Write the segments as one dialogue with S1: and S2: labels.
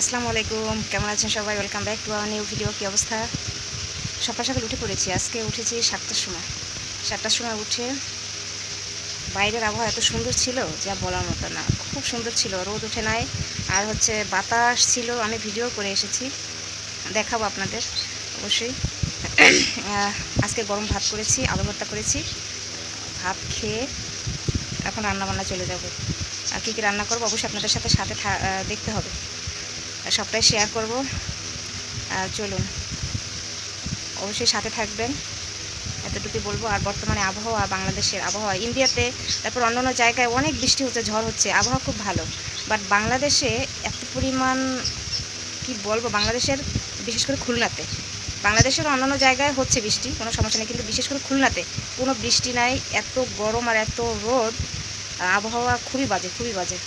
S1: আসসালামু আলাইকুম। কেমন আছেন সবাই? Welcome back to our new video কী অবস্থা? সকাল সকাল উঠে পড়েছি। আজকে উঠেছি সাতটার সময়। সাতটার সময় উঠে বাইরের আবহাওয়া এত সুন্দর ছিল, যা বলার মতো না। খুব সুন্দর ছিল। রোদ উঠে নাই। আর হচ্ছে বাতাস ছিল। আমি ভিডিও করে এসেছি। দেখাবো আপনাদের। অবশ্যই। আজকে গরম ভাত করেছি, আলু ভর্তা করেছি। ভাত খেয়ে এখন রান্না বান্না চলে যাব। আর কী কী রান্না করব? অবশ্যই আপনাদের সাথে সাথে দেখতে হবে। সবটাই শেয়ার করব। আর চলুন, অবশ্যই সাথে থাকবেন। এতটুকুই বলব। আর বর্তমানে আবহাওয়া, বাংলাদেশের আবহাওয়া, ইন্ডিয়াতে তারপর অন্য অন্য জায়গায় অনেক বৃষ্টি হচ্ছে, ঝড় হচ্ছে, আবহাওয়া খুব ভালো। বাট বাংলাদেশে এত পরিমাণ, কি বলব, বাংলাদেশের বিশেষ করে খুলনাতে, বাংলাদেশের অন্যান্য জায়গায় হচ্ছে বৃষ্টি, কোনো সমস্যা নেই। কিন্তু বিশেষ করে খুলনাতে কোনো বৃষ্টি নাই, এত গরম আর এত রোদ, আবহাওয়া খুবই বাজে খুবই বাজে।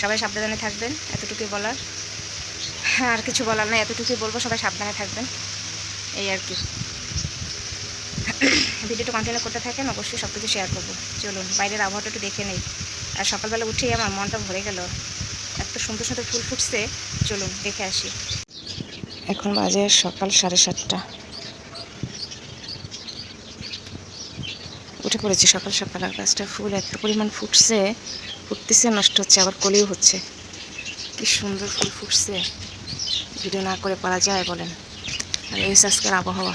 S1: সবাই সাবধানে থাকবেন, এতটুকুই বলার। আর কিছু বলার নাই, এতটুকুই বলব, সবাই সাবধানে থাকবেন। এই আর কি। ভিডিওটা কন্টিনিউ করতে থাকেন, অবশ্যই সব কিছু শেয়ার করব। চলুন, বাইরের আবহাওয়াটা একটু দেখে নেই। আর সকালবেলা উঠেই আমার মনটা ভরে গেল। এত সুন্দর সুন্দর ফুল ফুটছে। চলুন, দেখে আসি। এখন বাজে সকাল সাড়ে সাতটা। উঠে পড়েছি সকাল সকাল। আর গাছটা ফুল, এত পরিমাণ ফুটছে। ফুটতেছে, নষ্ট হচ্ছে, আবার কলিও হচ্ছে। কি সুন্দর ফুল ফুটছে। ভিডিও না করে পারা যায় বলেন। আর এই আজকের আবহাওয়া।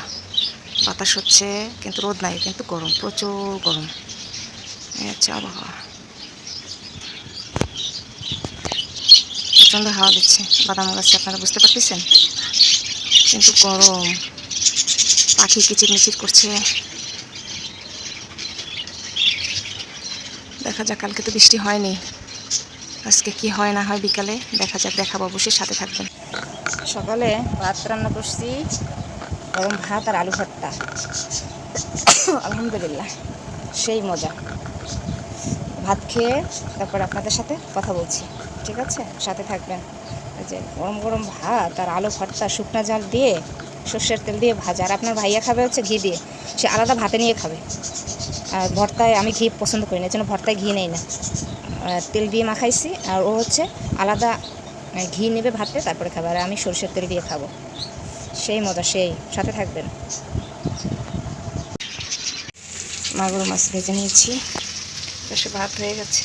S1: বাতাস হচ্ছে, কিন্তু রোদ নাই, কিন্তু গরম, প্রচুর গরম। এই হচ্ছে আবহাওয়া। প্রচণ্ড হাওয়া দিচ্ছে, বাদাম গাছে, আপনারা বুঝতে পারতেছেন? কিন্তু গরম, পাখি কিচির মিচির করছে। দেখা যাক, কালকে তো বৃষ্টি হয়নি। আজকে কি হয় না হয় বিকালে, দেখা যাক, দেখাবো, অবশ্যই সাথে থাকবেন। সকালে ভাত রান্না করছি, গরম ভাত আর আলু ভর্তা। আলহামদুলিল্লাহ, সেই মজা। ভাত খেয়ে তারপর আপনাদের সাথে কথা বলছি, ঠিক আছে? সাথে থাকবেন। যে গরম গরম ভাত আর আলু ভর্তা, শুকনা জাল দিয়ে, সর্ষের তেল দিয়ে ভাজা। আর আপনার ভাইয়া খাবে হচ্ছে ঘি দিয়ে। সে আলাদা ভাতে নিয়ে খাবে। আর ভর্তায় আমি ঘি পছন্দ করি না এই জন্য ভর্তায় ঘি নেই না। তেল দিয়ে মাখাইছি, আর ও হচ্ছে আলাদা ঘি নেবে ভাতে, তারপরে খাবে। আর আমি সরষের তেল দিয়ে খাব। সেই মজা, সেই। সাথে থাকবেন। মাগুর মাছ ভেজে নিয়েছি। পাশে ভাত হয়ে গেছে।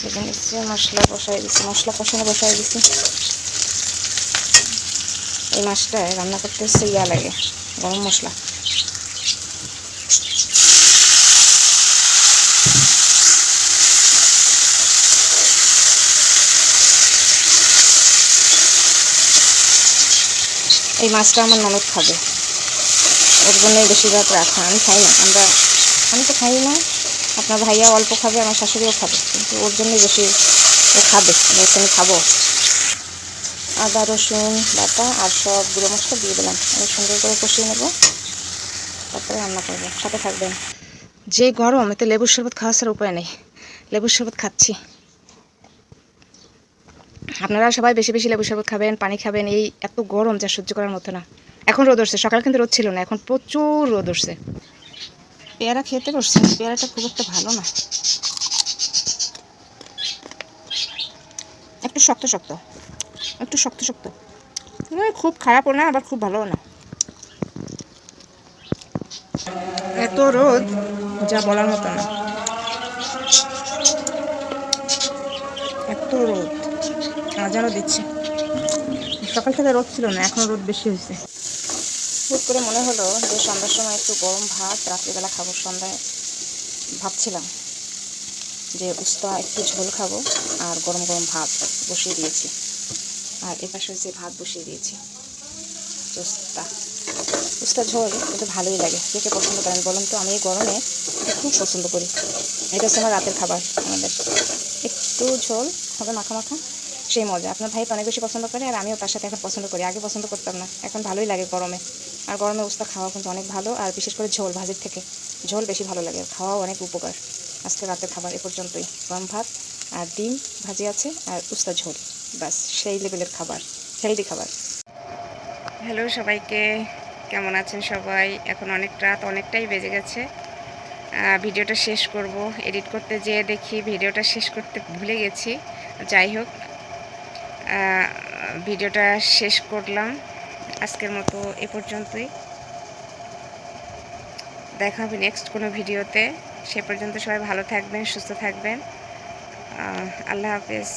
S1: ভেজে নিচ্ছি মশলা বসাই দিচ্ছি মশলা কষানো বসাই দিচ্ছি এই মাছটায় রান্না করতে হচ্ছে ইয়া লাগে, গরম মশলা। এই মাছটা আমার ননদ খাবে। ওর জন্যই বেশিরভাগ রাখা। আমি খাই না। আমরা আমি তো খাই না। আপনার ভাইয়া অল্প খাবে, আমার শাশুড়িও খাবে। কিন্তু ওর জন্যই বেশি ও খাবে। বলছে আমি খাব। আদা, রসুন, বাটা আর সব গুঁড়ো মশলা দিয়ে দিলাম। আমি সুন্দর করে কষিয়ে নেব। তারপরে রান্না করব। সাথে থাকবেন। যে গরম, এতে লেবুর শরবত খাওয়া ছাড়া উপায় নেই। লেবুর শরবত খাচ্ছি। আপনারা সবাই বেশি বেশি লেবু শরবত খাবেন, পানি খাবেন, এই এত গরম যা সহ্য করার মতো না। এখন রোদ উঠছে, সকাল কিন্তু রোদ ছিল না, এখন প্রচুর রোদ উঠছে। পেয়ারা খেতে বসছে পেয়ারাটা খুব একটা ভালো না। একটু শক্ত শক্ত, একটু শক্ত শক্ত। খুব খারাপও না, আবার খুব ভালোও না। এত রোদ, যা বলার মতো না। এত রোদ। আজারও দিচ্ছে। সকাল থেকে রোদ ছিল না, এখন রোদ বেশি হয়েছে। হুট করে মনে হলো যে সন্ধ্যার সময় একটু গরম ভাত, রাত্রিবেলা খাব সন্ধ্যায়। ভাবছিলাম যে উস্তা একটু ঝোল খাব আর গরম গরম ভাত বসিয়ে দিয়েছি। আর এপাশে হচ্ছে ভাত বসিয়ে দিয়েছি। উস্তা উস্তা ঝোল কিন্তু ভালোই লাগে। কে কে পছন্দ করেন বলুন তো? আমি এই গরমে খুব পছন্দ করি। এটা হচ্ছে আমার রাতের খাবার আমাদের। একটু ঝোল হবে মাখা মাখা। সেই মজা। আপনার ভাই অনেক বেশি পছন্দ করে আর আমিও তার সাথে এখন পছন্দ করি। আগে পছন্দ করতাম না, এখন ভালোই লাগে গরমে। আর গরমে উস্তা খাওয়া কিন্তু অনেক ভালো আর বিশেষ করে ঝোল, ভাজির থেকে। ঝোল বেশি ভালো লাগে, খাওয়াও অনেক উপকার। আজকে রাতের খাবার এ পর্যন্তই। গরম ভাত আর ডিম ভাজি আছে আর উস্তা ঝোল। ব্যাস, সেই লেভেলের খাবার হেলদি খাবার। হ্যালো সবাইকে, কেমন আছেন সবাই? এখন অনেক রাত, অনেকটাই বেজে গেছে। ভিডিওটা শেষ করব। এডিট করতে যেয়ে দেখি, ভিডিওটা শেষ করতে ভুলে গেছি। যাই হোক ভিডিওটা শেষ করলাম। আজকের মতো এ পর্যন্তই। দেখা হবে নেক্সট কোনো ভিডিওতে। সে পর্যন্ত সবাই ভালো থাকবেন, সুস্থ থাকবেন। আল্লাহ হাফেজ।